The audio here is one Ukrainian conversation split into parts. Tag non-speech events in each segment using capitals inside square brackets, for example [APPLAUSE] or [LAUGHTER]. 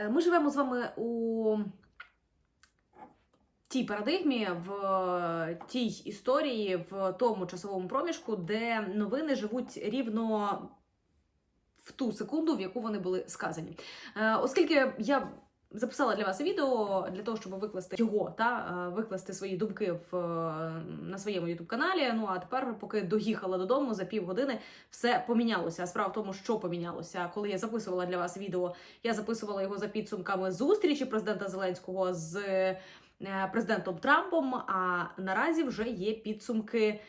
Е, Ми живемо з вами у тій парадигмі, в тій історії, в тому часовому проміжку, де новини живуть рівно в ту секунду, в яку вони були сказані. Е, Оскільки я записала для вас відео для того, щоб викласти його та е, викласти свої думки в е, на своєму youtube каналі. Ну а тепер, поки доїхала додому за півгодини, все помінялося. Справа в тому, що помінялося. Коли я записувала для вас відео, я записувала його за підсумками зустрічі президента Зеленського з е, президентом Трампом. А наразі вже є підсумки.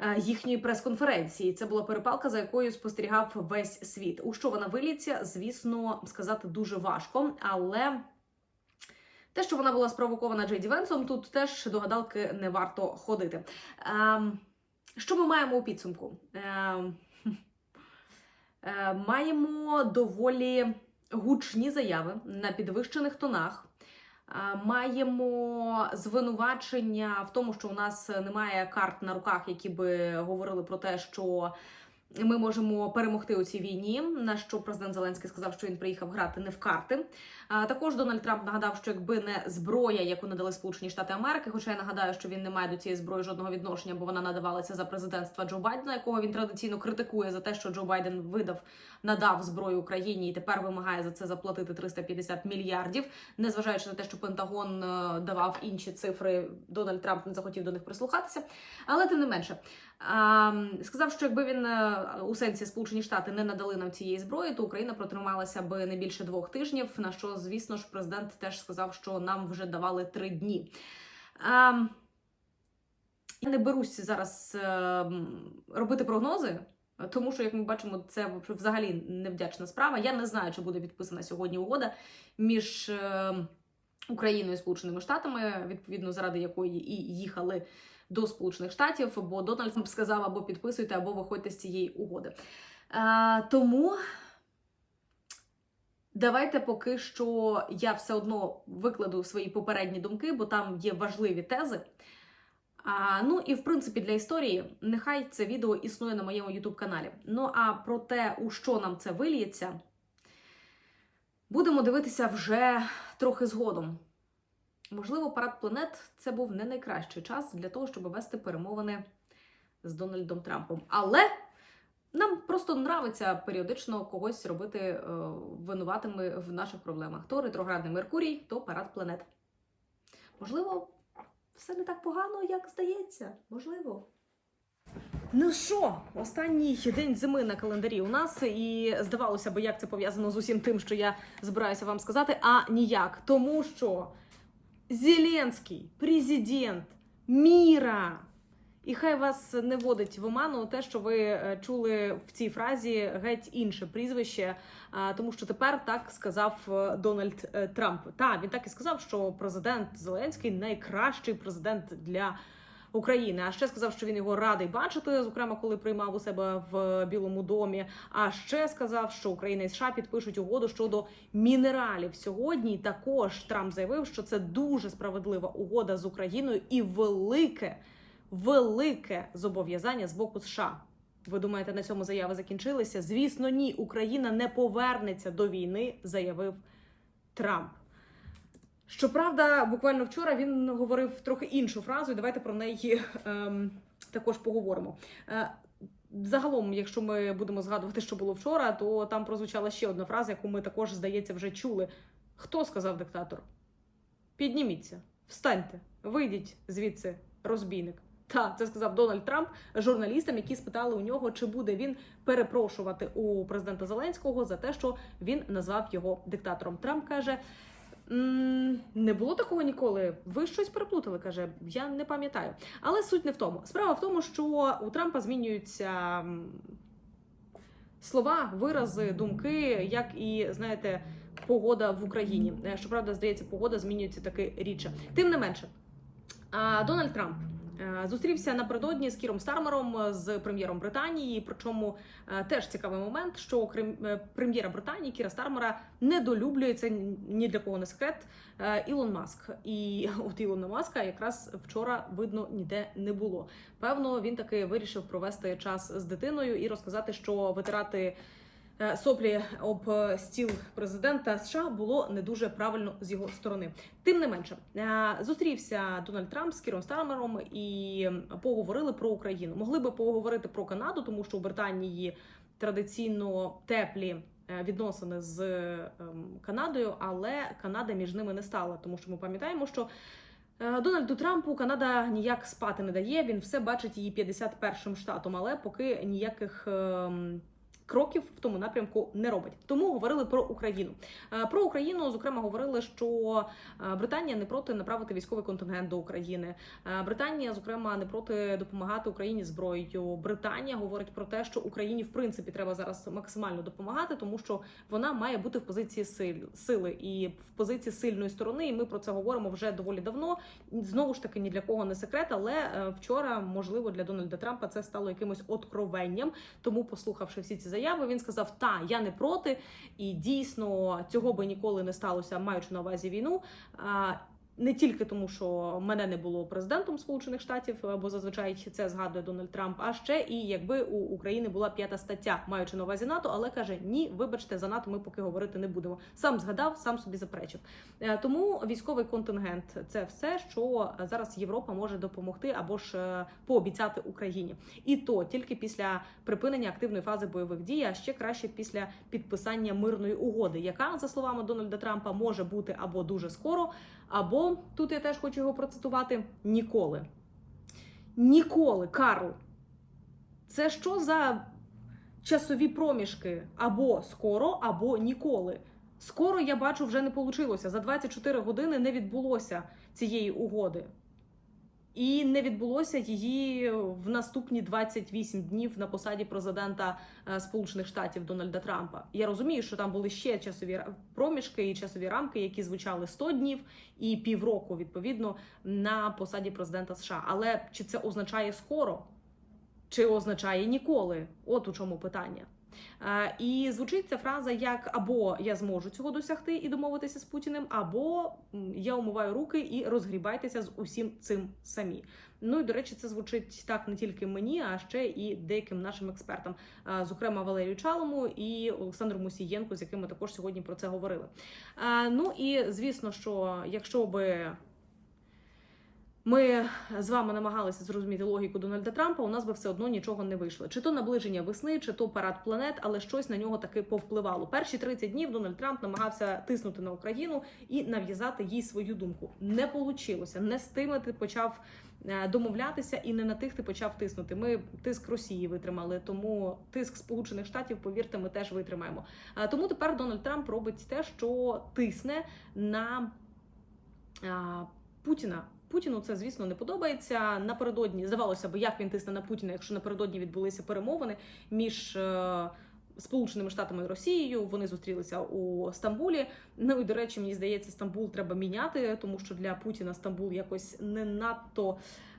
Е, Їхньої прес-конференції це була перепалка, за якою спостерігав весь світ. У що вона виліться, звісно, сказати дуже важко, але те, що вона була спровокована Джейді Венсом, тут теж до гадалки не варто ходити. Ем, що ми маємо у підсумку? Ем, [LAUGHS] е, маємо доволі гучні заяви на підвищених тонах. Е, Маємо звинувачення в тому, що у нас немає карт на руках, які би говорили про те, що ми можемо перемогти у цій війні. На що президент Зеленський сказав, що він приїхав грати не в карти. Також Дональд Трамп нагадав, що якби не зброя, яку надали Сполучені Штати Америки, хоча я нагадаю, що він не має до цієї зброї жодного відношення, бо вона надавалася за президентства Джо Байдена, якого він традиційно критикує за те, що Джо Байден видав, надав зброю Україні і тепер вимагає за це заплатити 350 мільярдів. Незважаючи на те, що Пентагон е, давав інші цифри, Дональд Трамп не захотів до них прислухатися. Але тим не менше, сказав, що якби він е, у сенсі Сполучені Штати не надали нам цієї зброї, то Україна протрималася би не більше двох тижнів. На що, звісно ж, президент теж сказав, що нам вже давали три дні. Я не берусь зараз е, робити прогнози. Тому що, як ми бачимо, це взагалі невдячна справа. Я не знаю, чи буде підписана сьогодні угода між е, Україною і Сполученими Штатами, відповідно заради якої і їхали до Сполучених Штатів, бо Дональд Трамп сказав або підписуйте, або виходьте з цієї угоди. Е, тому давайте поки що я все одно викладу свої попередні думки, бо там є важливі тези. А, ну і в принципі для історії нехай це відео існує на моєму youtube каналі. Ну а про те, у що нам це вильється, будемо дивитися вже трохи згодом. Можливо, парад планет це був не найкращий час для того, щоб вести перемовини з Дональдом Трампом. Але нам просто нравиться періодично когось робити е, винуватими в наших проблемах. То ретроградний Меркурій, то парад планет. Можливо, все не так погано, як здається. Можливо. Ну що, останній день зими на календарі у нас, і здавалося б, як це пов'язано з усім тим, що я збираюся вам сказати, а ніяк. Тому що Зеленський, президент міра. І хай вас не вводить в оману те, що ви е, чули в цій фразі геть інше прізвище, а, тому що тепер так сказав е, Дональд е, Трамп. Та він так і сказав, що президент Зеленський найкращий президент для України. А ще сказав, що він його радий бачити, зокрема, коли приймав у себе в Білому домі. А ще сказав, що Україна і США підпишуть угоду щодо мінералів. Сьогодні також Трамп заявив, що це дуже справедлива угода з Україною і велике, велике зобов'язання з боку США. Ви думаєте, на цьому заяви закінчилися? Звісно, ні. Україна не повернеться до війни, заявив Трамп. Щоправда, буквально вчора він говорив трохи іншу фразу, і давайте про неї ем, також поговоримо. Е, Загалом, якщо ми будемо згадувати, що було вчора, то там прозвучала ще одна фраза, яку ми також, здається, вже чули. Хто сказав диктатор? Підніміться, встаньте, вийдіть звідси, розбійник. Та це сказав Дональд Трамп журналістам, які спитали у нього, чи буде він перепрошувати у президента Зеленського за те, що він назвав його диктатором. Трамп каже. «М, Не було такого ніколи. Ви щось переплутали, каже. Я не пам'ятаю. Але суть не в тому. Справа в тому, що у Трампа змінюються слова, вирази, думки, як і знаєте, погода в Україні. Е, Щоправда, здається, погода змінюється таки рідше. Тим не менше, Дональд Трамп. Е, Зустрівся напередодні з Кіром Стармером, е, з прем'єром Британії. Причому е, теж цікавий момент, що е, прем'єра Британії Кіра Стармера недолюблює це ні для кого не секрет. Ілон Маск. І [LAUGHS] от Ілона Маска якраз вчора видно ніде не було. Певно, він таки вирішив провести час з дитиною і розказати, що витирати е, соплі об е, стіл президента США було не дуже правильно з його сторони. Тим не менше, е, зустрівся Дональд Трамп з Кіром Стармером і поговорили про Україну. Могли би поговорити про Канаду, тому що у Британії традиційно теплі. е, Відносини з ем, Канадою, але Канада між ними не стала, тому що ми пам'ятаємо, що Е, Дональду Трампу Канада ніяк спати не дає. Він все бачить її 51-м штатом, але поки ніяких. Кроків в тому напрямку не робить, тому говорили про Україну. Е, Про Україну, зокрема, говорили, що е, Британія не проти направити військовий контингент до України. Е, Британія, зокрема, не проти допомагати Україні зброєю. Британія говорить про те, що Україні в принципі треба зараз максимально допомагати, тому що вона має бути в позиції сил- сили і в позиції сильної сторони. І ми про це говоримо вже доволі давно. Знову ж таки, ні для кого не секрет, але вчора, можливо, для Дональда Трампа це стало якимось откровенням. Тому, послухавши всі ці заяви, він сказав: Та я не проти, і дійсно цього би ніколи не сталося, маючи на увазі війну. Не тільки тому, що мене не було президентом Сполучених Штатів, бо зазвичай це згадує Дональд Трамп. А ще і якби у України була п'ята стаття, маючи на увазі НАТО, але каже: ні, вибачте, за НАТО ми поки говорити не будемо. Сам згадав, сам собі заперечив. Е, Тому військовий контингент це все, що зараз Європа може допомогти або ж е, пообіцяти Україні, і то тільки після припинення активної фази бойових дій, а ще краще після підписання мирної угоди, яка за словами Дональда Трампа може бути або дуже скоро, або тут я теж хочу його процитувати ніколи. Ніколи, Карл. Це що за часові проміжки? Або скоро, або ніколи. Скоро я бачу, вже не вийшло. За 24 години не відбулося цієї угоди. І не відбулося її в наступні 28 днів на посаді президента е, Сполучених Штатів Дональда Трампа. Я розумію, що там були ще часові проміжки і часові рамки, які звучали 100 днів і півроку, відповідно, на посаді президента США. Але чи це означає скоро? Чи означає ніколи? От у чому питання. І звучить ця фраза як або я зможу цього досягти і домовитися з Путіним, або я умиваю руки і розгрібайтеся з усім цим самі. Ну і до речі, це звучить так не тільки мені, а ще і деяким нашим експертам, зокрема Валерію Чалому і Олександру Мусієнку, з якими також сьогодні про це говорили. Ну і звісно, що якщо би ми з вами намагалися зрозуміти логіку Дональда Трампа, у нас би все одно нічого не вийшло. Чи то наближення весни, чи то парад планет, але щось на нього таки повпливало. Перші 30 днів Дональд Трамп намагався тиснути на Україну і нав'язати їй свою думку. Не получилося. Не з тими ти почав е, домовлятися, і не на тих ти почав тиснути. Ми тиск Росії витримали, тому тиск Сполучених Штатів, повірте, ми теж витримаємо. А Тому тепер Дональд Трамп робить те, що тисне на Путіна. Путіну це, звісно, не подобається. Напередодні здавалося б, як він тисне на Путіна, якщо напередодні відбулися перемовини між е, Сполученими Штатами і Росією. Вони зустрілися у Стамбулі. Ну і до речі, мені здається, Стамбул треба міняти, тому що для Путіна Стамбул якось не надто,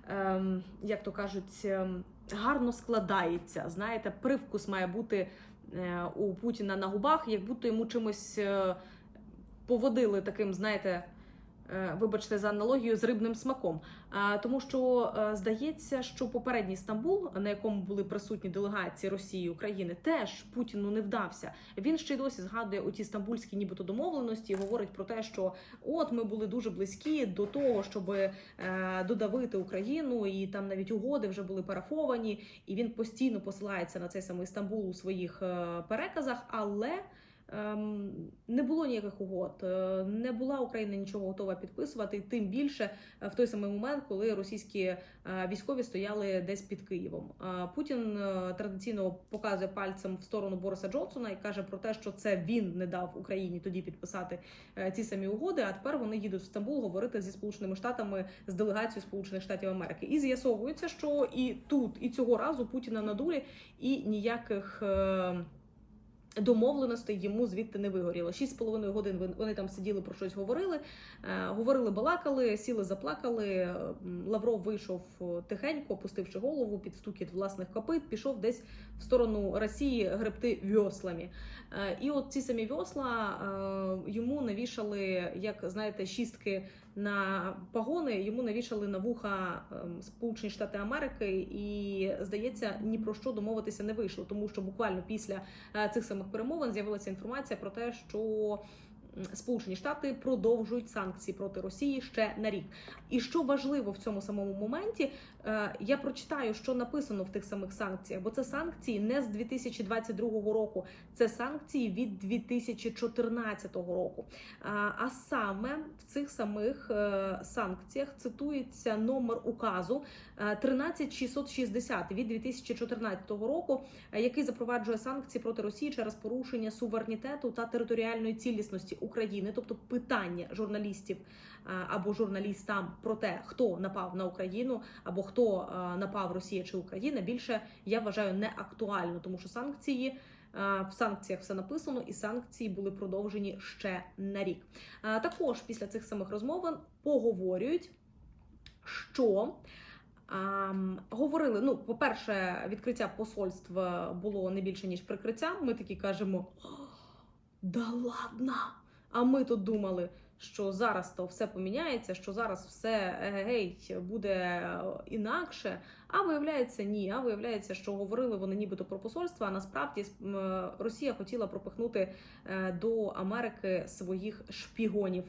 ем, як то кажуть, ем, гарно складається. Знаєте, привкус має бути е, у Путіна на губах, як будто йому чимось е, поводили таким, знаєте. Е, Вибачте за аналогію з рибним смаком, тому що е, здається, що попередній Стамбул, на якому були присутні делегації Росії і України, теж Путіну не вдався. Він ще й досі згадує у ті стамбульські, нібито домовленості, і говорить про те, що от ми були дуже близькі до того, щоб е, додавити Україну, і там навіть угоди вже були парафовані. І він постійно посилається на цей самий Стамбул у своїх переказах, але. Ем, не було ніяких угод, е, не була Україна нічого готова підписувати, тим більше е, в той самий момент, коли російські е, військові стояли десь під Києвом. Путін традиційно показує пальцем в сторону Бориса Джонсона і каже про те, що це він не дав Україні тоді підписати ці самі угоди. А тепер вони їдуть в Стамбул говорити зі сполученими штатами з делегацією Сполучених Штатів Америки. І з'ясовується, що і тут, і цього разу Путіна надулі, і ніяких. Домовленостей йому звідти не вигоріло. Шість з половиною годин вони- там сиділи про щось говорили, е, говорили, балакали, сіли, заплакали. Е, Лавров вийшов е, тихенько, опустивши голову під стукіт власних копит, пішов десь в сторону Росії гребти вьослами. І от ці самі вьосла йому навішали, як знаєте, шістки на погони, йому навішали на вуха Сполучені Штати Америки, і здається, ні про що домовитися не вийшло, тому що буквально після цих самих самих перемовин з'явилася інформація про те, що Сполучені Штати продовжують санкції проти Росії ще на рік. І що важливо в цьому самому моменті, я прочитаю, що написано в тих самих санкціях, бо це санкції не з 2022 року, це санкції від 2014 року. А, а саме в цих самих е, санкціях цитується номер указу е, 13660 від 2014 року, е, який запроваджує санкції проти Росії через порушення суверенітету та територіальної цілісності України, тобто питання журналістів е, або журналістам про те, хто напав на Україну або хто е, напав Росія чи Україна, більше я вважаю не актуально, тому що санкції. е, В санкціях все написано, і санкції були продовжені ще на рік. Е, Також після цих самих розмовин поговорюють, що ам, говорили: ну, по-перше, відкриття посольств було не більше ніж прикриття. Ми такі кажемо: да ладно! А ми тут думали, що зараз то все поміняється, що зараз все гей буде інакше. А виявляється, ні. А виявляється, що говорили вони нібито про посольство. А насправді Росія хотіла пропихнути е, до Америки своїх шпігонів.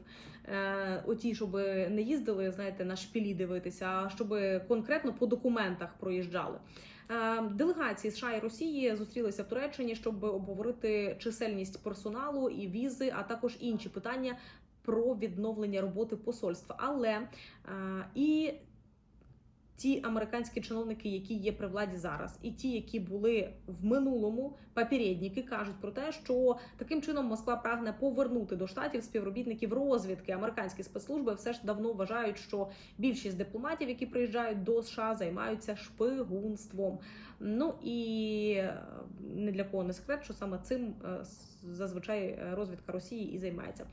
Е, Оті, щоб не їздили, знаєте, на шпілі дивитися, а щоб конкретно по документах проїжджали. Е, Делегації США і Росії зустрілися в Туреччині, щоб обговорити чисельність персоналу і візи, а також інші питання про відновлення роботи посольства. Але е, і ті американські чиновники, які є при владі зараз, і ті, які були в минулому попередники, кажуть про те, що таким чином Москва прагне повернути до штатів співробітників розвідки. Американські спецслужби все ж давно вважають, що більшість дипломатів, які приїжджають до США, займаються шпигунством. Ну і е, не для кого не секрет, що саме цим е, зазвичай е, розвідка Росії і займається.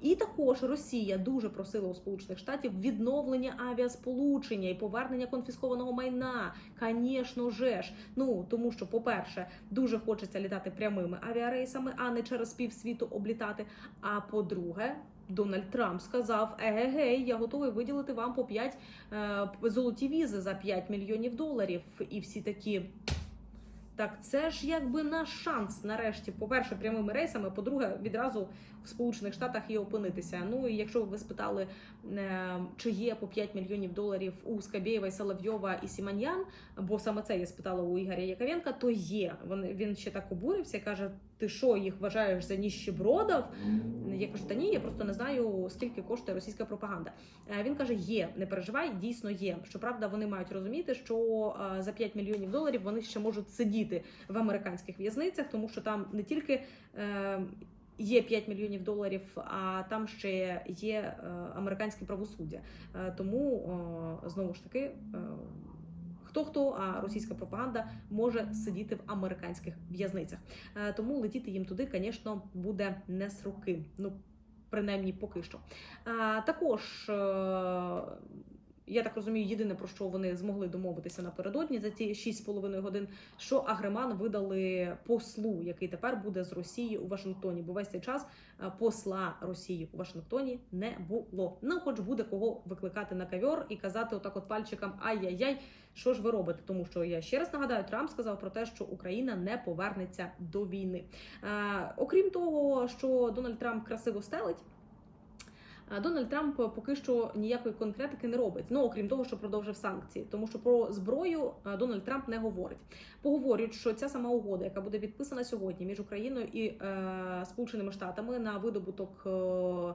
І також Росія дуже просила у Сполучених Штатів відновлення авіасполучення і повернення конфіскованого майна. Звісно ж. Ну тому що, по-перше, дуже хочеться літати прямими авіарейсами, а не через півсвіту облітати. А по-друге, Дональд Трамп сказав: Егегей, я готовий виділити вам по 5 е, золоті візи за 5 мільйонів доларів. І всі такі. Так, це ж якби наш шанс нарешті, по-перше, прямими рейсами, по-друге, відразу в Сполучених Штатах і опинитися. Ну і якщо ви спитали, е, чи є по 5 мільйонів доларів у Скабєєва, Соловйова і Сіманьян, бо саме це я спитала у Ігоря Яковенка, то є. Він, ще так обурився, каже: ти що, їх вважаєш за ніщебродів? Я кажу, та ні, я просто не знаю, скільки коштує російська пропаганда. Е, Він каже: є, не переживай, дійсно є. Щоправда, вони мають розуміти, що е, за 5 мільйонів доларів вони ще можуть сидіти в американських в'язницях, тому що там не тільки. Є 5 мільйонів доларів, а там ще є е, американське правосуддя. Е, Тому знову ж таки, е, хто хто, а російська пропаганда може сидіти в американських в'язницях. Тому летіти їм туди, звісно, буде не з руки. Ну, принаймні, поки що. Також. Я так розумію, єдине про що вони змогли домовитися напередодні за ті 6,5 годин, що Агреман видали послу, який тепер буде з Росії у Вашингтоні. Бо весь цей час е, посла Росії у Вашингтоні не було. Ну, хоч буде кого викликати на кавьор і казати отак, от пальчиком ай-яй-яй, що ж ви робите? Тому що я ще раз нагадаю, Трамп сказав про те, що Україна не повернеться до війни. Е, окрім того, що Дональд Трамп красиво стелить. Дональд Трамп поки що ніякої конкретики не робить. Ну окрім того, що продовжив санкції, тому що про зброю Дональд Трамп не говорить. Поговорять, що ця сама угода, яка буде підписана сьогодні між Україною і е, Сполученими Штатами на видобуток. Е,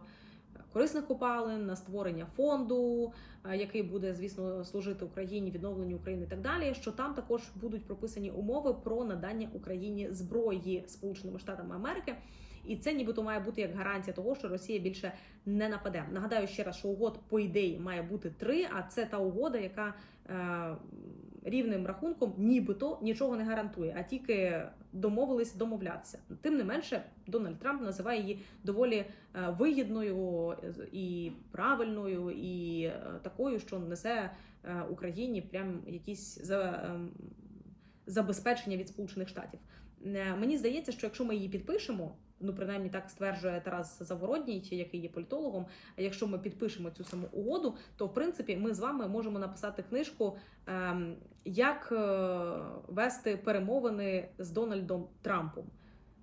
Корисних копалин на створення фонду, е, який буде, звісно, служити Україні, відновленню України і так далі. Що там також будуть прописані умови про надання Україні зброї Сполученими Штатами Америки. І це нібито має бути як гарантія того, що Росія більше не нападе. Нагадаю ще раз, що угод по ідеї має бути три, а це та угода, яка е, рівним рахунком нібито нічого не гарантує, а тільки домовились домовлятися. Тим не менше, Дональд Трамп називає її доволі е, вигідною і правильною, і е, такою, що несе е, Україні прям якісь за. е, Забезпечення від Сполучених Штатів. Е, Мені здається, що якщо ми її підпишемо, ну принаймні так стверджує Тарас Завородній, який є політологом. А якщо ми підпишемо цю саму угоду, то в принципі ми з вами можемо написати книжку, ем, як е, вести перемовини з Дональдом Трампом.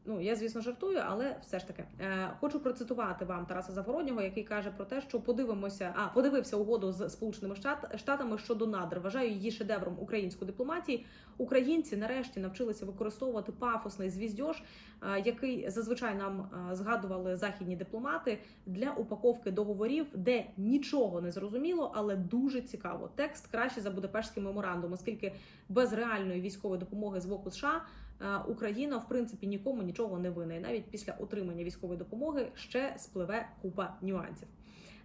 Ну, я, звісно, жартую, але все ж таки е, хочу процитувати вам Тараса Загороднього, який каже про те, що подивимося, а подивився угоду з Сполученими Штатами щодо надр. Вважаю її шедевром української дипломатії. Українці нарешті навчилися використовувати пафосний звіздьош, е, який зазвичай нам е, згадували західні дипломати для упаковки договорів, де нічого не зрозуміло, але дуже цікаво. Текст краще за Будапештський меморандум, оскільки без реальної військової допомоги з боку США. Е, Україна в принципі нікому нічого не винна. І навіть після отримання військової допомоги ще спливе купа нюансів.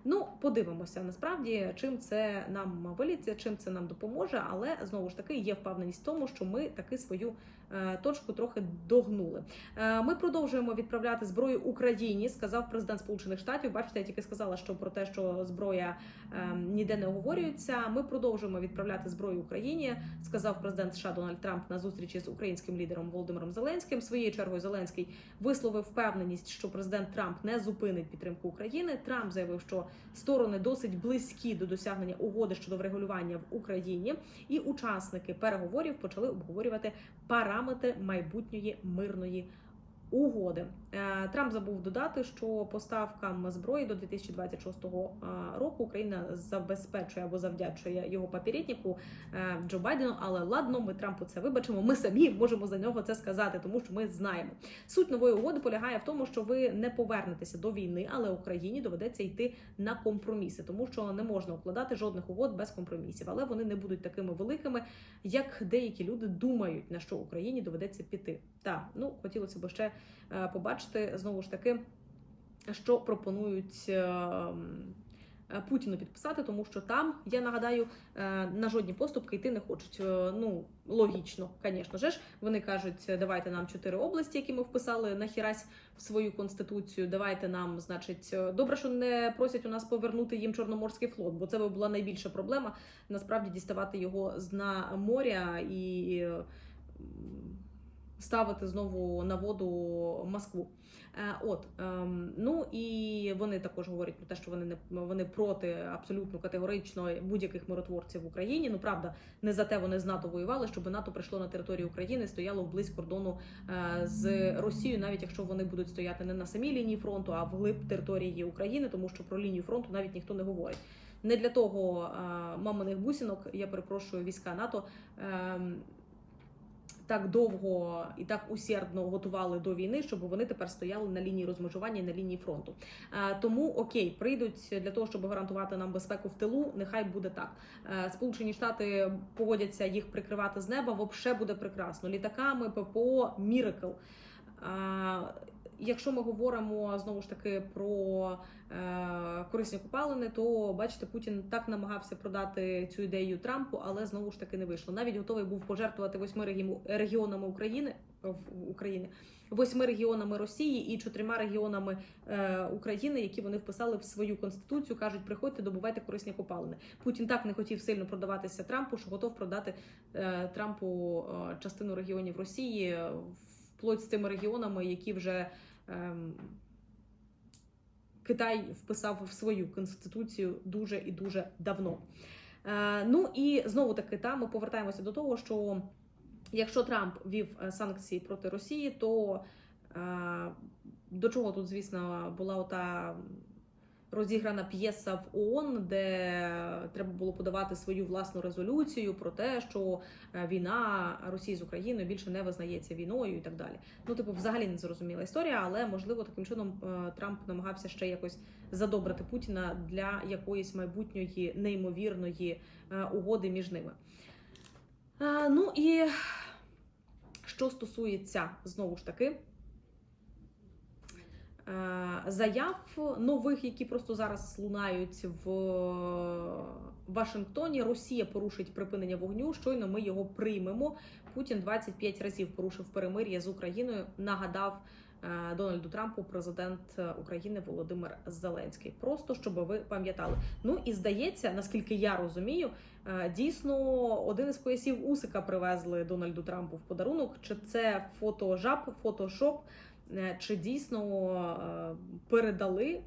Ну, подивимося насправді, чим це нам виліться, чим це нам допоможе, але знову ж таки є впевненість в тому, що ми таки свою точку трохи догнули. Е, ми продовжуємо відправляти зброю Україні, сказав президент Сполучених Штатів. Бачите, я тільки сказала, що про те, що зброя е, ніде не оговорюється. Ми продовжуємо відправляти зброю Україні, сказав президент США Дональд Трамп на зустрічі з українським лідером Володимиром Зеленським. Своєю чергою Зеленський висловив впевненість, що президент Трамп не зупинить підтримку України. Трамп заявив, що сторони досить близькі до досягнення угоди щодо врегулювання в Україні, і учасники переговорів почали обговорювати параметри майбутньої мирної. Угоди Е, Трамп забув додати, що поставкам зброї до 2026 року Україна забезпечує або завдячує його папірітнику е, Джо Байдену. Але ладно, ми Трампу це вибачимо. Ми самі можемо за нього це сказати, тому що ми знаємо. Суть нової угоди полягає в тому, що ви не повернетеся до війни, але Україні доведеться йти на компроміси, тому що не можна укладати жодних угод без компромісів. Але вони не будуть такими великими, як деякі люди думають, на що Україні доведеться піти. Так, ну хотілося б ще е, побачити знову ж таки, що пропонують. е, е, Путіну підписати, тому що там, я нагадаю, е, на жодні поступки йти не хочуть. Е, Ну логічно, звісно ж. Вони кажуть, давайте нам чотири області, які ми вписали на хірась в свою конституцію. Давайте нам, значить, е, добре, що не просять у нас повернути їм Чорноморський флот, бо це би була найбільша проблема насправді діставати його з на моря і е, ставити знову на воду Москву. Е, От ем, ну і вони також говорять про те, що вони не вони проти абсолютно категорично будь-яких миротворців в Україні. Ну правда, не за те вони з НАТО воювали, щоб НАТО прийшло на територію України, стояло вблизь кордону е, з Росією, навіть якщо вони будуть стояти не на самій лінії фронту, а вглиб території України, тому що про лінію фронту навіть ніхто не говорить. Не для того е, маминих бусінок, я перепрошую війська НАТО. Так довго і так усердно готували до війни, щоб вони тепер стояли на лінії розмежування, на лінії фронту. Е, Тому окей, прийдуть для того, щоб гарантувати нам безпеку в тилу. Нехай буде так. Е, Сполучені Штати погодяться їх прикривати з неба. Вообще буде прекрасно. Літаками ППО Міракл. Якщо ми говоримо знову ж таки про е, корисні копалини, то бачите, Путін так намагався продати цю ідею Трампу, але знову ж таки не вийшло. Навіть готовий був пожертвувати восьми регі- регіонами України в України, восьми регіонами Росії і чотирма регіонами е, України, які вони вписали в свою конституцію. кажуть, приходьте, добувайте корисні копалини. Путін так не хотів сильно продаватися Трампу, що готов продати е, Трампу е, частину регіонів Росії е, вплоть з тими регіонами, які вже ем, Китай вписав в свою конституцію дуже і дуже давно. Е, ну і знову таки там ми повертаємося до того, що якщо Трамп вів е, санкції проти Росії, то е, до чого тут, звісно, була ота розіграна п'єса в ООН, де треба було подавати свою власну резолюцію про те, що е, війна Росії з Україною більше не визнається війною і так далі. Ну, типу, взагалі не зрозуміла історія, але можливо таким чином е, Трамп намагався ще якось задобрити Путіна для якоїсь майбутньої неймовірної е, угоди між ними. Ну і що стосується знову ж таки заяв нових, які просто зараз лунають в Вашингтоні. Росія порушить припинення вогню. Щойно ми його приймемо. Путін 25 разів порушив перемир'я з Україною. Нагадав е, Дональду Трампу президент е, України Володимир Зеленський. Просто щоб ви пам'ятали. Ну і здається, наскільки я розумію, е, дійсно один із поясів Усика привезли Дональду Трампу в подарунок. Чи це фотожаб, фотошоп, е, чи дійсно е, передали?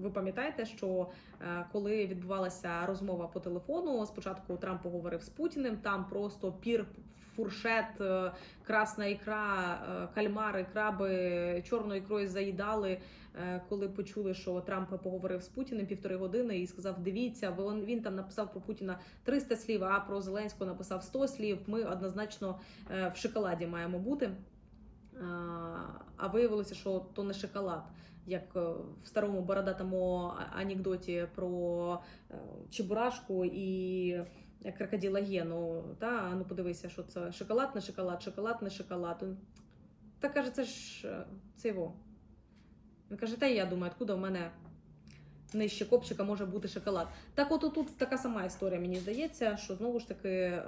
Ви пам'ятаєте, що е, коли відбувалася розмова по телефону, спочатку Трамп поговорив з Путіним, там просто пір фуршет, е, красна ікра, е, кальмари, краби чорною ікрою заїдали, е, коли почули, що Трамп поговорив з Путіним півтори години і сказав: Дивіться, він, він там написав про Путіна 300 слів, а про Зеленського написав 100 слів. Ми однозначно е, в шоколаді маємо бути. Е, А виявилося, що то не шоколад, як е, в старому бородатому анекдоті про е, Чебурашку і крокодила Гену. Та ну подивися, що це шоколад не шоколад, шоколад не шоколад. Та каже, це ж е, це його. Він каже, та я думаю, откуда в мене нижче копчика може бути шоколад. Так, от тут така сама історія, мені здається, що знову ж таки е,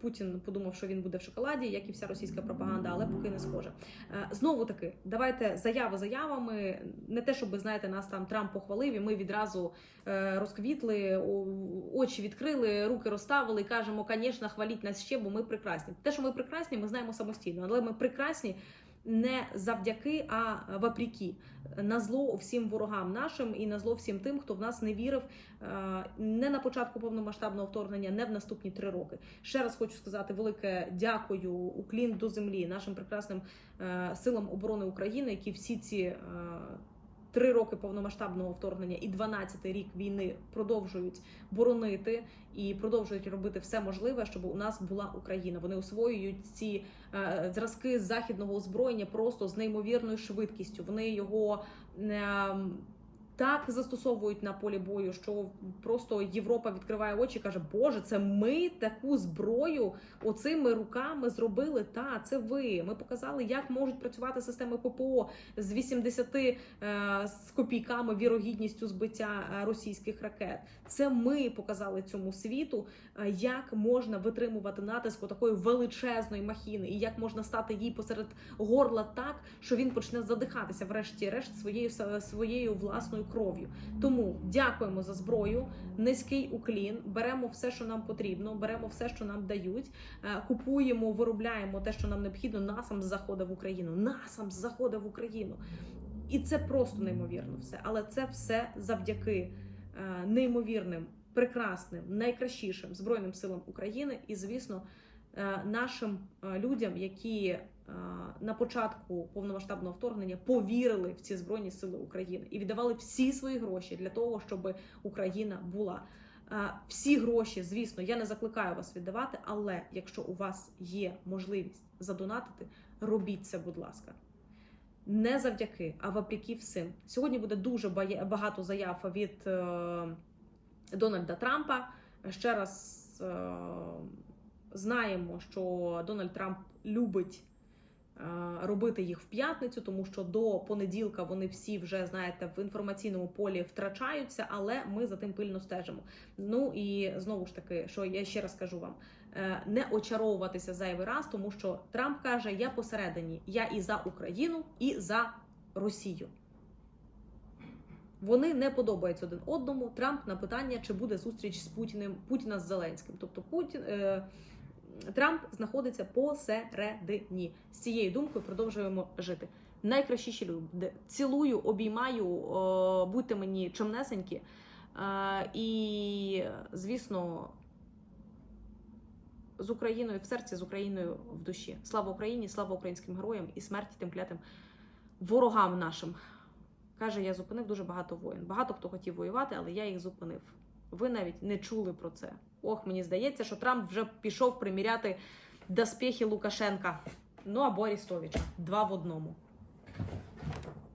Путін подумав, що він буде в шоколаді, як і вся російська пропаганда, але поки не схоже. Е, Знову таки, давайте заяви заявами. Не те, щоб знаєте, нас там Трамп похвалив, і ми відразу е, розквітли, очі відкрили, руки розставили і кажемо, звісно, хваліть нас ще, бо ми прекрасні. Те, що ми прекрасні, ми знаємо самостійно, але ми прекрасні. Не завдяки, а вопреки. на зло всім ворогам нашим і на зло всім тим, хто в нас не вірив е, не на початку повномасштабного вторгнення, не в наступні три роки. Ще раз хочу сказати велике дякую, уклін до землі нашим прекрасним е, силам оборони України, які всі ці е, три роки повномасштабного вторгнення і 12-й рік війни продовжують боронити і продовжують робити все можливе, щоб у нас була Україна. Вони освоюють ці е, зразки західного озброєння просто з неймовірною швидкістю. Вони його е, так застосовують на полі бою, що просто Європа відкриває очі і каже: Боже, це ми таку зброю оцими руками зробили. Та це ви. Ми показали, як можуть працювати системи ППО з 80 е, з копійками вірогідністю збиття е, російських ракет. Це ми показали цьому світу, е, як можна витримувати натиск такої величезної махіни, і як можна стати їй посеред горла так, що він почне задихатися, врешті-решт, своєю своєю власною кров'ю. Тому дякуємо за зброю, низький уклін. Беремо все, що нам потрібно, беремо все, що нам дають, е, купуємо, виробляємо те, що нам необхідно. Насам заходить в Україну. Насам заходить в Україну. І це просто неймовірно все. Але це все завдяки е, неймовірним, прекрасним, найкращішим збройним силам України і, звісно, е, нашим людям, які на початку повномасштабного вторгнення повірили в ці збройні сили України і віддавали всі свої гроші для того, щоб Україна була. Е, Всі гроші, звісно, я не закликаю вас віддавати, але якщо у вас є можливість задонатити, робіть це, будь ласка. Не завдяки, а вопреки всім. Сьогодні буде дуже багато заяв від е, Дональда Трампа. Ще раз е, знаємо, що Дональд Трамп любить е, робити їх в п'ятницю, тому що до понеділка вони всі вже знаєте в інформаційному полі втрачаються, але ми за тим пильно стежимо. Ну і знову ж таки, що я ще раз кажу вам. е, Не очаровуватися зайвий раз, тому що Трамп каже: я посередині, я і за Україну, і за Росію. Вони не подобаються один одному. Трамп на питання, чи буде зустріч з Путіним Путіна з Зеленським. Тобто Путін е, Трамп знаходиться посередині. З цією думкою продовжуємо жити. Найкращіші люди. Цілую, обіймаю, будьте мені чимнесенькі. Е, і, звісно, з Україною в серці, з Україною в душі. Слава Україні, слава українським героям і смерті тим клятим ворогам нашим. Каже, я зупинив дуже багато воїн. Багато хто хотів воювати, але я їх зупинив. Ви навіть не чули про це. Ох, мені здається, що Трамп вже пішов приміряти доспехи Лукашенка. Ну або Арістовича. Два в одному.